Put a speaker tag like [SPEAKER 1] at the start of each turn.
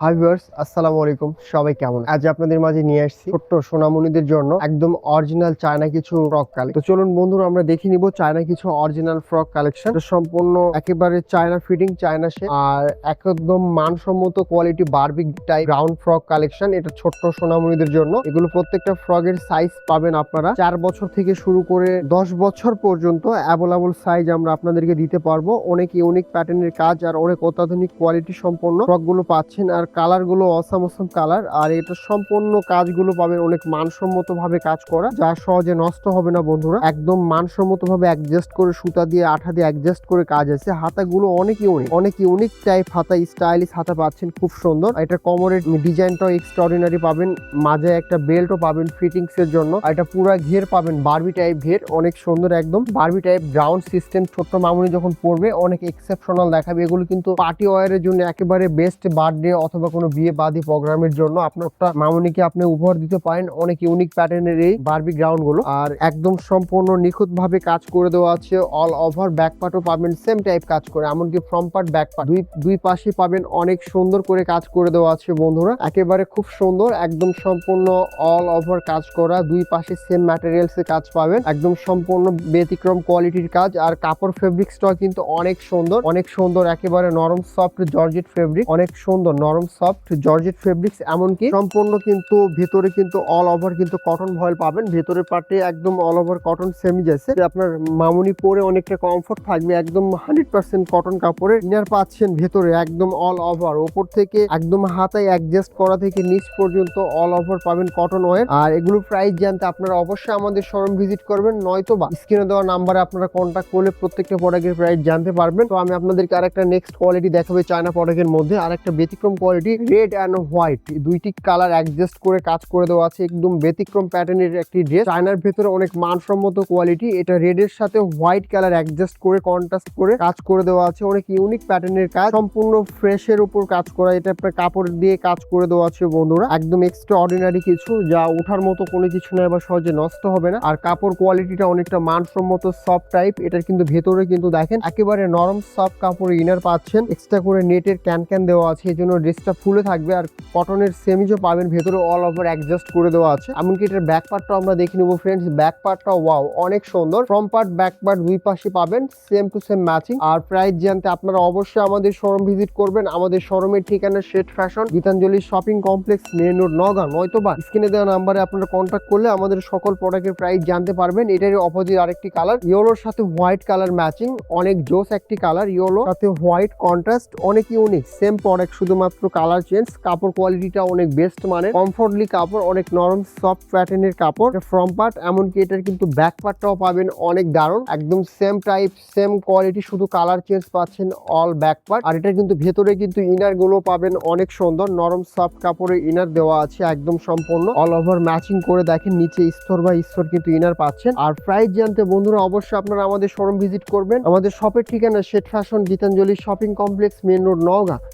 [SPEAKER 1] Hi viewers আসসালামু আলাইকুম। সবাই কেমন? আজ আপনাদের মাঝে নিয়ে আসছি ছোট্ট সোনামণিদের জন্য একদম অরিজিনাল চায়না কিছু ফ্রক কালেকশন তো চলুন বন্ধুরা, আমরা দেখে নিব চায়না কিছু অরিজিনাল ফ্রক কালেকশন সম্পূর্ণ একেবারে চায়না ফিটিং চায়না সে আর একদম মানসম্মত কোয়ালিটি বারবিক টাইপ রাউন্ড ফ্রক কালেকশন এটা ছোট্ট সোনামণিদের জন্য। এগুলো প্রত্যেকটা ফ্রকের সাইজ পাবেন আপনারা। চার বছর থেকে শুরু করে দশ বছর পর্যন্ত অ্যাভেলেবল সাইজ আমরা আপনাদেরকে দিতে পারব। অনেক ইউনিক প্যাটার্নের কাজ আর অনেক অত্যাধুনিক কোয়ালিটি সম্পন্ন ফ্রকগুলো পাচ্ছেন। আর কালারগুলো অসাম অসাম কালার। আর এটা সম্পূর্ণ কাজগুলো পাবেন অনেক মানসম্মত ভাবে কাজ করা, যা সহজে নষ্ট হবে না বন্ধুরা। একদম মানসম্মত ভাবে অ্যাডজাস্ট করে সুতা দিয়ে, আঠা দিয়ে অ্যাডজাস্ট করে কাজ আছে। হাতাগুলো অনেক ইউনিক অনেক ইউনিক টাইপ হাতা স্টাইলিশ হাতা পাচ্ছেন, খুব সুন্দর। এটা কোমরের ডিজাইনটাও এক্সট্রাঅর্ডিনারি পাবেন। মাঝে একটা বেল্টও পাবেন ফিটিংস এর জন্য। এটা পুরো ঘের পাবেন বারবি টাইপ ঘের, অনেক সুন্দর একদম। বারবি টাইপ গ্রাউন্ড সিস্টেম ছোট্ট মামুনি যখন পড়বে অনেক এক্সেপশনাল দেখাবে। এগুলো কিন্তু পার্টি ওয়ারের জন্য একেবারে বেস্ট বার্থডে অথবা কোনো বিয়ে বাদি প্রোগ্রামের জন্য আপনারটা মামুনিকে আপনি উপহার দিতে পারেন। অনেক ইউনিক প্যাটার্নের এই বারবি গ্রাউন্ডগুলো। আর একদম সম্পূর্ণ নিখুঁত ভাবে কাজ করে দেওয়া আছে। অল ওভার ব্যাক পার্টও পাবেন সেম টাইপ কাজ করে। এমনকি ফ্রম পার্ট ব্যাক পার্ট দুই দুই পাশে পাবেন, অনেক সুন্দর করে কাজ করে দেওয়া আছে বন্ধুরা। একেবারে খুব সুন্দর, একদম সম্পূর্ণ অল ওভার কাজ করা। দুই পাশে সেম ম্যাটেরিয়ালস এর কাজ পাবেন। একদম সম্পূর্ণ ব্যতিক্রম কোয়ালিটির কাজ। আর কাপড় ফেব্রিক্সটা কিন্তু অনেক সুন্দর। অনেক সুন্দর, একেবারে নরম সফট জর্জেট ফেব্রিক অনেক সুন্দর, নরম সফট জর্জেট ফেব্রিক্স এমনকি সম্পূর্ণ কিন্তু ভেতরে কিন্তু অল ওভার কিন্তু কটন ভয়েল পাবেন। ভেতরের পার্টে একদম অল ওভার কটন সেমি যাচ্ছে আপনার মামুনি পরে অনেকটা কমফোর্ট থাকবে, একদম হান্ড্রেড পার্সেন্ট কটন কাপড়ে। ইনার পাচ্ছেন ভেতরে একদম অল ওভার ওপর থেকে একদম হাতায় অ্যাডজাস্ট করা থেকে নিচ পর্যন্ত অল ওভার পাবেন কটন ওয়ার আর এগুলোর প্রাইস জানতে আপনারা অবশ্যই আমাদের শোরুম ভিজিট করবেন নয়তো বা স্ক্রিনে দেওয়া নাম্বারে আপনারা কন্ট্যাক্ট করলে প্রত্যেকটা প্রোডাক্টের প্রাইস জানতে পারবেন। তো আমি আপনাদেরকে আরেকটা নেক্সট কোয়ালিটি দেখাবে চায়না প্রোডাক্টের মধ্যে। আরেকটা ব্যতিক্রম কোয়ালিটি রেড অ্যান্ড হোয়াইট দুইটি কালার অ্যাডজাস্ট করে কাজ করে দেওয়া আছে। একদম ব্যতিক্রম প্যাটার্নের একটি ড্রেস চায়নার ভেতরে অনেক মানসম্মত কোয়ালিটি এটা রেড এর সাথে হোয়াইট কালার অ্যাডজাস্ট করে কন্ট্রাস্ট করে কাজ করে দেওয়া আছে। অনেক ইউনিক প্যাটার্নের কাজ। সম্পূর্ণ ফ্রেশ এর উপর কাজ করা। এটা আপনার কাপড় দিয়ে কাজ করে দেওয়া আছে বন্ধুরা। একদম এক্সট্রা অর্ডিনারি কিছু যা ওঠার মতো কোনো কিছু নয় বা সহজে নষ্ট হবে না। আর কাপড় কোয়ালিটিটা অনেকটা মানসম্মত সফট টাইপ এটার কিন্তু ভেতরে কিন্তু দেখেন, একেবারে নরম সফট কাপড় ইনার পাচ্ছেন। এক্সট্রা করে নেটের ক্যান ক্যান দেওয়া আছে। এই জন্য ড্রেসটা ফুলে থাকবে আর কটনের সেমিজও পাবেন, ভেতরে অল ওভার অ্যাডজাস্ট করে দেওয়া আছে। এমনকি এটার ব্যাক পার্টটা আমরা দেখে নেব ফ্রেন্ডস ব্যাক পার্টটা ওয়াও অনেক সুন্দর। ফ্রম পার্ট ব্যাক পার্ট দুই পাশে পাবেন সেম টু সেম ম্যাচিং আর প্রাইস জানতে আপনারা অবশ্যই আমাদের শোরুম ভিজিট করবেন। আমাদের শোরুমের ঠিকানা Sheth fashion Gitanjali shopping complex main road Naogaon নয়তো বা স্ক্রিনে দেওয়া নাম্বারে আপনারা কন্ট্যাক্ট করলে আমাদের সকল প্রোডাক্টের প্রাইস জানতে পারবেন। এটার অপোজিট আরেকটি কালার ইয়েলোর সাথে হোয়াইট কালার ম্যাচিং অনেক জোস একটি কালার ইয়েলো সাথে হোয়াইট কন্ট্রাস্ট অনেক ইউনিক সেম প্রোডাক্ট শুধুমাত্র কালার চেঞ্জ কাপড় কোয়ালিটিটা অনেক বেস্ট মানে কমফোর্টলি কাপড়, অনেক নরম সফট প্যাটার্নের কাপড়। ফ্রম পার্ট এমনকি এটার কিন্তু ব্যাক পার্টটাও পাবেন অনেক দারুণ। একদম সেম টাইপ সেম কোয়ালিটি শুধু কালার চেঞ্জ পাচ্ছেন অল ব্যাক পার্ট আর এটার কিন্তু ভেতরে কিন্তু ইনারগুলো পাবেন অনেক সুন্দর। নরম সফট কাপড়ের ইনার দেওয়া আছে একদম সম্পূর্ণ। অল ওভার ম্যাচিং করে দেখেন, নিচে স্তর বা স্তর কিন্তু ইনার পাচ্ছেন। আর প্রাইস জানতে বন্ধুরা অবশ্যই আপনারা আমাদের শোরুম ভিজিট করবেন। আমাদের শপের ঠিকানা Sheth fashion Gitanjali shopping complex main road Naogaon.